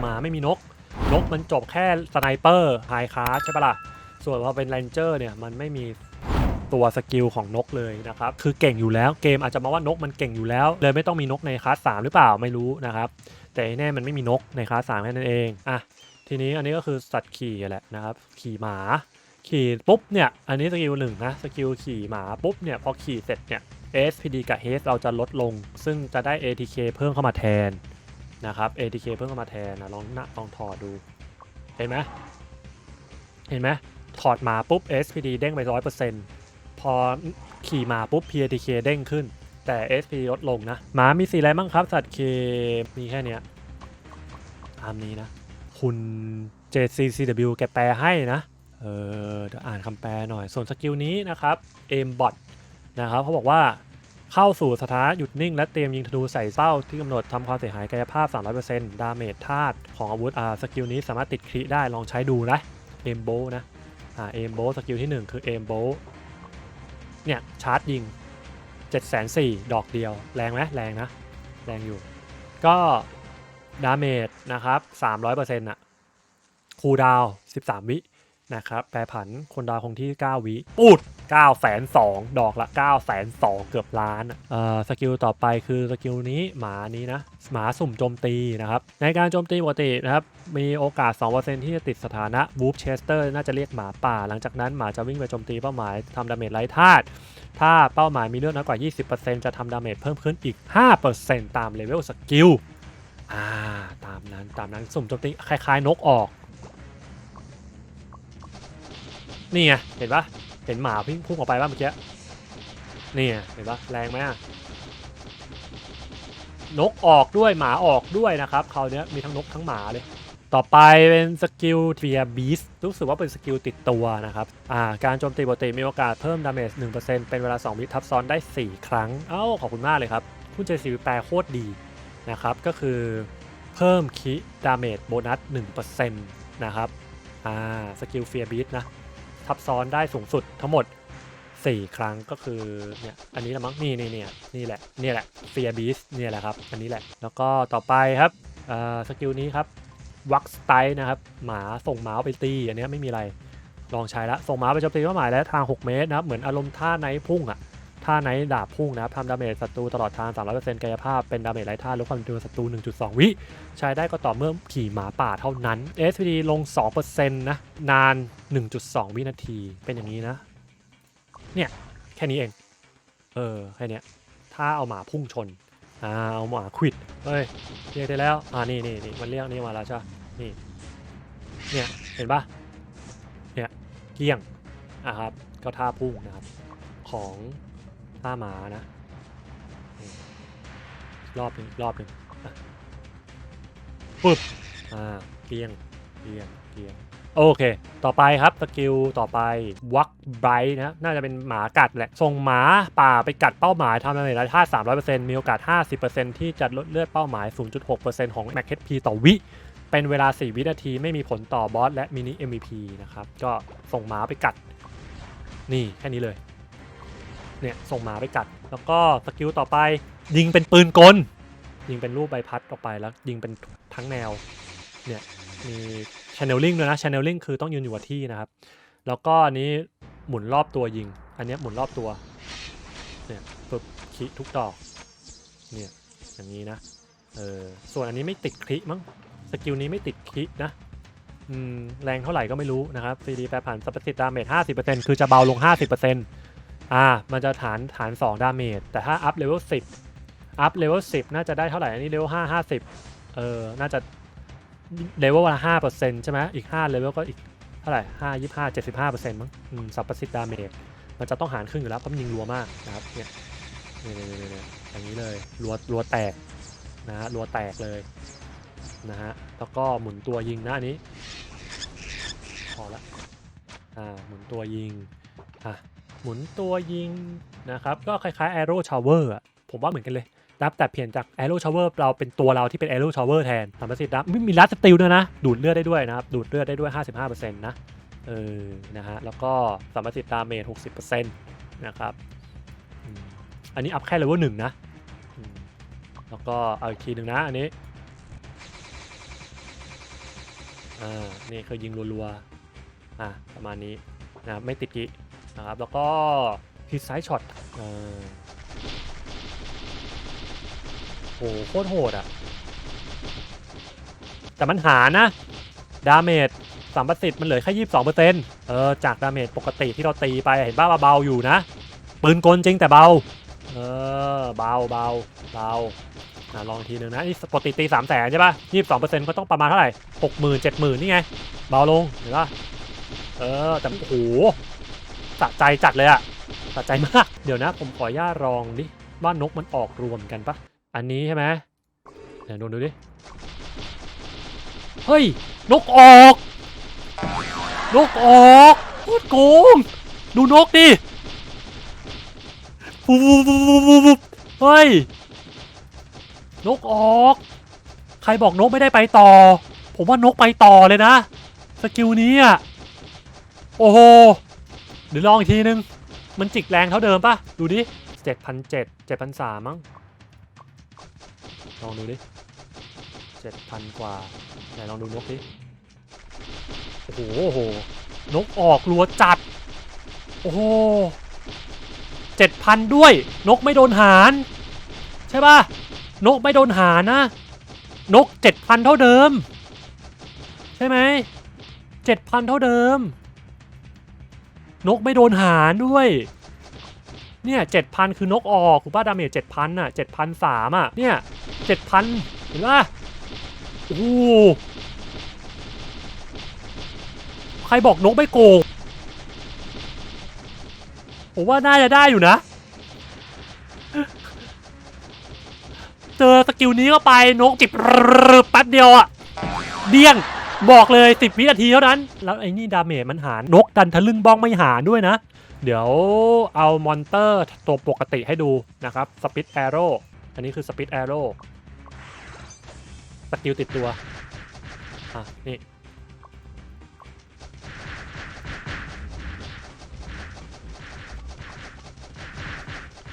หมาไม่มีนก นกมันจบแค่สไนเปอร์ไฮคาร์ใช่ปะล่ะ ส่วนพอเป็น r รนเจอร์เนี่ยมันไม่มีตัวสกิลของนกเลยนะครับ คือเก่งอยู่แล้วเกมอาจจะมาว่านกมันเก่งอยู่แล้ว เลยไม่ต้องมีนกในคลาส3หรือเปล่าไม่รู้นะครับ แต่แน่มันไม่มีนกในคลาส3แค่นั้นเองอะทีนี้อันนี้ก็คือสัตว์ขี่แหละนะครับ ขี่หมา ขี่ปุ๊บเนี่ยอันนี้สกิลหนึ่งนะสกิลขี่หมาปุ๊บเนี่ยพอขี่เสร็จเนี่ย SPD กับ H เราจะลดลง ซึ่งจะได้ ATK เพิ่มเข้ามาแทน นะครับ ATK เพิ่มเข้ามาแทนนะลองนะลองถอดดู เห็นไหมเห็นไหมถอดหมาปุ๊บ SPD เด้งไป 100%พอขี่หมาปุ๊บ PATK เด้งขึ้น แต่ SP ลดลงนะหมามีสีอะไรบ้างครับ สัตว์เคมีแค่เนี้ยตามนี้นะ คุณ JCCW แกแปลให้นะ เออเดี๋ยวอ่านคำแปลหน่อย ส่วนสกิลนี้นะครับ aimbot นะครับเขาบอกว่า เข้าสู่สถานะหยุดนิ่งและเตรียมยิงธนูใส่เป้าที่กำหนดทำความเสียหายกายภาพ 300%ดาเมจธาตุของอาวุธอ่าสกิลนี้สามารถติดคริได้ลองใช้ดูนะเอมโบนะอ่าเอมโบสกิลที่ 1 คือเอมโบเนี่ยชาร์จยิง704ดอกเดียว แรงไหมแรงนะ แรงอยู่ ก็ดาเมจนะครับ 300%อะคูดาว 13 วินะครับแปรผันคนดาวคงที่ 9 วิ ปูด 9แสน2ดอกละ9แสน2เกือบล้านอะเอ่อสกิลต่อไปคือสกิลนี้หมานี้นะ หมาสุ่มโจมตีนะครับ ในการโจมตีปกตินะครับ มีโอกาส 2%ที่จะติดสถานะ Wolf Chester น่าจะเรียกหมาป่า หลังจากนั้นหมาจะวิ่งไปโจมตีเป้าหมายทำดาเมจไร้ธาตุถ้าเป้าหมายมีเลือดน้อยกว่า 20%จะทำดาเมจเพิ่มขึ้นอีก 5%ตามเลเวลสกิลอ่าตามนั้นตามนั้นสุ่มโจมตีคล้ายๆ นกออก นี่ไงเห็นปะ เห็นหมาพุ่งพุ่งออกไปป่ะเมื่อกี้นี่เห็นปะแรงไหมนกออกด้วยหมาออกด้วยนะครับคราวเนี้ยมีทั้งนกทั้งหมาเลย ต่อไปเป็นสกิลเทียบีสรู้สึกว่าเป็นสกิลติดตัวนะครับอ่าการโจมตีปกติมีโอกาสเพิ่มดาเมจ1%เป็นเวลา2วิทับซ้อนได้ 4 ครั้ง เอ้า ขอบคุณมากเลยครับ คุณเจซีแปลโคตรดีนะครับ ก็คือเพิ่มคิดาเมจโบนัส1%นะครับอ่าสกิลเฟียบีสนะ ทับซ้อนได้สูงสุดทั้งหมด 4 ครั้งก็คือเนี่ยอันนี้ละมั้งนี่นี่เนี่ยนี่แหละนี่แหละเฟียบีสเนี่ยแหละครับ อันนี้แหละ แล้วก็ต่อไปครับอ่าสกิลนี้ครับวักสไตนะครับหมาส่งหมาไปตีอันเนี้ยไม่มีอะไรลองใช้ละส่งหมาไปโจมตีเป้าหมายและทาง 6 เมตรนะครับเหมือนอารมณ์ท่าไนพุ่งอะ ท่าไนท์ดาบพุ่งนะครับทำดาเมจศัตรูตลอดทาง 300%กายภาพ เป็นดาเมจไร้ท่าลดความเร็วศัตรู 1.2 วิ ใช้ได้ก็ต่อเมื่อขี่หมาป่าเท่านั้น SPD ลง 2%นะ นาน 1.2 วินาที เป็นอย่างนี้นะ เนี่ย แค่นี้เอง เออ แค่นี้ถ้าเอาหมาพุ่งชน อ่า เอาหมาควิด เฮ้ย เรียกได้แล้ว อ่า นี่นี่นี่มันเรียกนี่มาแล้วใช่ปะนี่ เนี่ย เห็นปะเนี่ย เกลี้ยง อะครับ ก็ท่าพุ่งนะครับ ของ ท่าหมานะนี่รอบหนึ่งอีกรอบหนึ่งอะปึ๊บอ่าเกลียงเกลียงเกลียงโอเค ต่อไปครับสกิลต่อไปวักไบรท์นะ น่าจะเป็นหมากัดแหละ ส่งหมาป่าไปกัดเป้าหมายทำดาเมจไร้ท่า300%มีโอกาส 50%ที่จะลดเลือดเป้าหมาย 0.6%ของ Max HP ต่อวิ เป็นเวลา 4 วินาทีไม่มีผลต่อบอสและมินิ MVP นะครับ ก็ส่งหมาไปกัด นี่แค่นี้เลย เนี่ยส่งหมาไปกัด แล้วก็สกิลต่อไป ยิงเป็นปืนกล ยิงเป็นรูปใบพัดออกไปแล้ว ยิงเป็นทั้งแนวเนี่ยมี channeling ด้วยนะ channeling คือต้องยืนอยู่กับที่นะครับ แล้วก็อันนี้หมุนรอบตัวยิง อันนี้หมุนรอบตัวเนี่ยปึ๊บคลิทุกดอกเนี่ยอย่างนี้นะเออส่วนอันนี้ไม่ติดคลิมั้งสกิลนี้ไม่ติดคลินะอืมแรงเท่าไหร่ก็ไม่รู้นะครับ CD แปรผันสัพสิทธิ์ดาเมจ50%คือจะเบาลง 50% อ่า มันจะฐานฐาน2ดาเมจ แต่ถ้าอัพเลเวล10 อัพเลเวล10 น่าจะได้เท่าไหร่ อันนี้เลเวล5 50 เออ น่าจะเลเวลละ5เปอร์เซ็นต์ใช่ไหมอีก5เลเวลก็อีกเท่าไหร่5 25 75เปอร์เซ็นต์มั้งอืมสัพสิทธิ์ดาเมจมันจะต้องหารครึ่งอยู่แล้วเพราะมันยิงรัวมากนะครับเนี่ยเนี่ยเนี่ยเนี่ยอย่างนี้เลยรัวรัวแตกนะฮะรัวแตกเลยนะฮะ แล้วก็หมุนตัวยิงนะอันนี้ พอละ อ่า หมุนตัวยิง อะ หมุนตัวยิงนะครับ ก็คล้ายๆ Arrow Shower อะผมว่าเหมือนกันเลยนับแต่เปลี่ยนจาก Arrow Shower เราเป็นตัวเราที่เป็น Arrow Shower แทนสามสิทธิ์นะมีมีลัดสติลด้วยนะ ดูดเลือดได้ด้วยนะครับ ดูดเลือดได้ด้วย 55%นะเออนะฮะแล้วก็สามสิทธิ์ดาเมจ60%นะครับอันนี้อัพแค่เลเวลหนึ่งนะแล้วก็เอาอีกทีหนึ่งนะอันนี้อ่านี่คือยิงรัวๆอะประมาณนี้นะครับไม่ติดกิ นะครับ แล้วก็ฮิตไซด์ช็อตอ่าโหโคตรโหดอะแต่มันหานะ ดาเมจสัมประสิทธิ์มันเหลือแค่ยี่สิบสองเปอร์เซ็นต์เออจากดาเมจปกติที่เราตีไปเห็นบ้าเบาๆอยู่นะ ปืนกลจริงแต่เบา เออเบาเบาเบาอะลองทีหนึ่งนะนี่ปกติตีสามแสนใช่ป่ะยี่สิบสองเปอร์เซ็นต์ก็ต้องประมาณเท่าไหร่หกหมื่นเจ็ดหมื่นนี่ไง เบาลงเห็นป่ะเออแต่โอ้โห สะใจจัดเลยอะสะใจมาก เดี๋ยวนะ ผมขออนุญาตลองดิว่านกมันออกรวมกันปะอันนี้ใช่ไหมเดี๋ยวดูดูดิ เฮ้ย นกออก นกออกโคตรโกง ดูนกดิฟูฟูฟูฟูฟูฟูเฮ้ย นกออก ใครบอกนกไม่ได้ไปต่อ ผมว่านกไปต่อเลยนะ สกิลนี้อะ โอ้โห เดี๋ยวลองอีกทีนึง มันจิกแรงเท่าเดิมปะดูดิเจ็ดพันเจ็ดเจ็ดพันสามมั้ง ลองดูดิเจ็ดพันกว่า ไหนลองดูนกดิ โอ้โหโห นกออกรัวจัด โอ้โหเจ็ดพันด้วย นกไม่โดนหาร ใช่ป่ะนกไม่โดนหารนะ นกเจ็ดพันเท่าเดิม ใช่ไหมเจ็ดพันเท่าเดิม นกไม่โดนหารด้วย เนี่ยเจ็ดพันคือนกออกคุณป้าดาเมจเจ็ดพันอะเจ็ดพันสามอะ เนี่ยเจ็ดพันเห็นป่ะโอ้ใครบอกนกไม่โกง ผมว่าน่าจะได้อยู่นะ เจอสกิลนี้เข้าไปนกจิบแป๊บเดียวอะเดี้ยง บอกเลย 10 วินาทีเท่านั้น แล้วไอ้นี่ดาเมจมันหารนกดันทะลึ่งบ้องไม่หารด้วยนะ เดี๋ยวเอามอนเตอร์ตัวปกติให้ดูนะครับสปิ d แอโร่อันนี้คือสปิ d แอโร่สกิลติดตัว อะ นี่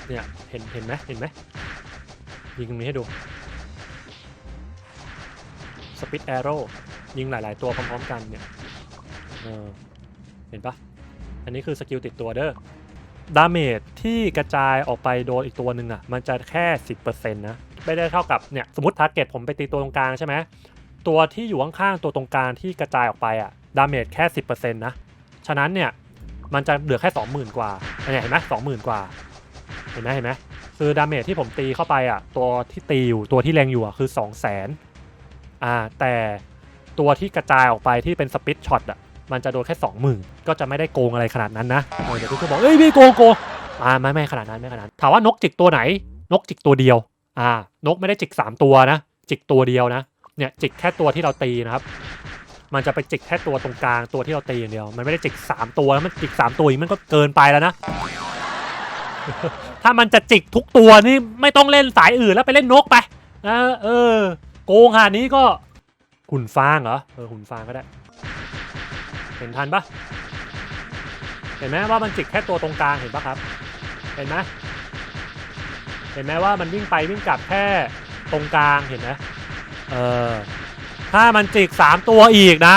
เนี่ย เห็น เห็นไหมเห็นไหมยิงตรงนี้ให้ดูสปิ d แอโร่ ยิงหลาย ๆ ตัวพร้อมๆกันเนี่ยเออเห็นปะอันนี้คือสกิลติดตัวเด้อดาเมจที่กระจายออกไปโดนอีกตัวหนึ่งอะ มันจะแค่ 10%นะไม่ได้เท่ากับเนี่ยสมมติทาร์เก็ตผมไปตีตัวตรงกลางใช่ไหมตัวที่อยู่ข้างๆตัวตรงกลางที่กระจายออกไปอะดาเมจแค่ 10%นะฉะนั้นเนี่ยมันจะเหลือแค่ 20,000 กว่าอันนี้เห็นไหม20,000กว่าเห็นไหมเห็นไหมคือดาเมจที่ผมตีเข้าไปอะตัวที่ตีอยู่ตัวที่แรงอยู่อะคือ 2 0 0 0 0 0อ่าแต่ ตัวที่กระจายออกไปที่เป็นสปิดช็อตอะมันจะโดนแค่20,000ก็จะไม่ได้โกงอะไรขนาดนั้นนะเดี๋ยวทุกคนบอกเอ้ยพี่โกงโกงอ่าไม่ไม่ขนาดนั้นไม่ขนาดนั้นถามว่านกจิกตัวไหน นกจิกตัวเดียว อ่า นกไม่ได้จิก 3 ตัวนะ จิกตัวเดียวนะ เนี่ยจิกแค่ตัวที่เราตีนะครับ มันจะไปจิกแค่ตัวตรงกลางตัวที่เราตีอย่างเดียว มันไม่ได้จิก 3 ตัวแล้วมันจิก 3 ตัวอีกมันก็เกินไปแล้วนะ ถ้ามันจะจิกทุกตัวนี่ไม่ต้องเล่นสายอื่นแล้วไปเล่นนกไปนะเออ โกงขนาดนี้ก็ หุ่นฟางเหรอ เออหุ่นฟางก็ได้ เห็นทันปะเห็นไหมว่ามันจิกแค่ตัวตรงกลางเห็นปะครับ เห็นไหมเห็นไหมว่ามันวิ่งไปวิ่งกลับแค่ตรงกลางเห็นไหมเออ ถ้ามันจิกสามตัวอีกนะ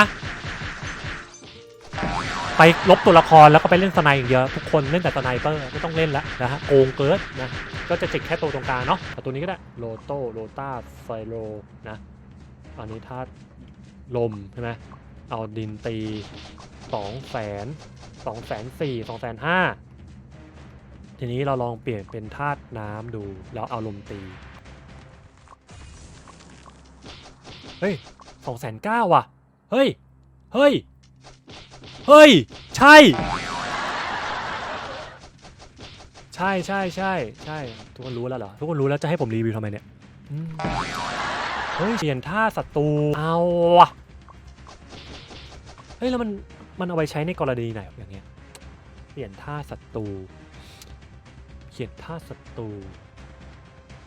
ไปลบตัวละครแล้วก็ไปเล่นสไนอย่างเดียวทุกคนเล่นแต่สไนเปอร์ไม่ต้องเล่นแล้วนะฮะโกงเกินนะก็จะจิกแค่ตัวตรงกลางเนาะตัวนี้ก็ได้โลโต้โลต้าไฟโลนะ อันนี้ธาตุลมใช่ไหมเอาดินตีสองแสนสองแสนสี่สองแสนห้าทีนี้เราลองเปลี่ยนเป็นธาตุน้ำดูแล้วเอาลมตี เฮ้ยสองแสนเก้าว่ะ เฮ้ย เฮ้ย เฮ้ย ใช่ ใช่ใช่ใช่ใช่ ทุกคนรู้แล้วเหรอ ทุกคนรู้แล้วจะให้ผมรีวิวทำไมเนี่ย เฮ้ยเปลี่ยนท่าศัตรูเอาวะเฮ้ยแล้วมันมันเอาไปใช้ในกรณีไหนอย่างเงี้ยเปลี่ยนท่าศัตรูเขียนท่าศัตรู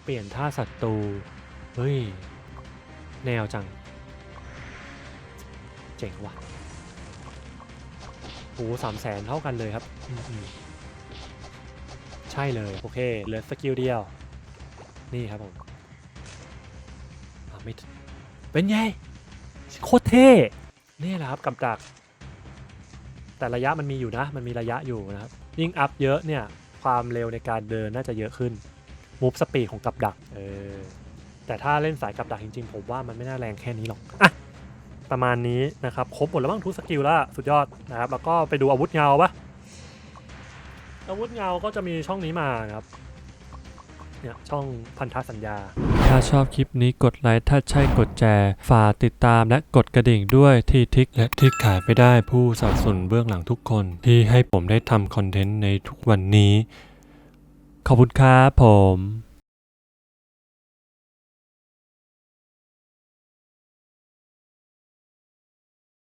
เปลี่ยนท่าศัตรูเฮ้ยแนวจัง เจ๋งว่ะโอ้สามแสนเท่ากันเลยครับใช่เลย โอเคเหลือสกิลเดียว นี่ครับผม ไม่เป็นไงโคตรเท่นี่แหละครับกับดัก แต่ระยะมันมีอยู่นะ มันมีระยะอยู่นะครับ ยิ่งอัพเยอะเนี่ย ความเร็วในการเดินน่าจะเยอะขึ้นมูฟสปีดของกับดักเออแต่ถ้าเล่นสายกับดักจริงๆ ผมว่ามันไม่น่าแรงแค่นี้หรอกอะประมาณนี้นะครับ ครบหมดแล้วบ้างทุกสกิลแล้วสุดยอดนะครับ แล้วก็ไปดูอาวุธเงาปะอาวุธเงาก็จะมีช่องนี้มานะครับ เนี่ยช่องพันธสัญญา ถ้าชอบคลิปนี้กดไลค์ถ้าใช่กดแชร์ฝากติดตามและกดกระดิ่งด้วยที่ทิกและที่ขายไม่ได้ผู้สนับสนุนเบื้องหลังทุกคน ที่ให้ผมได้ทำคอนเทนต์ในทุกวันนี้ ขอบคุณครับผม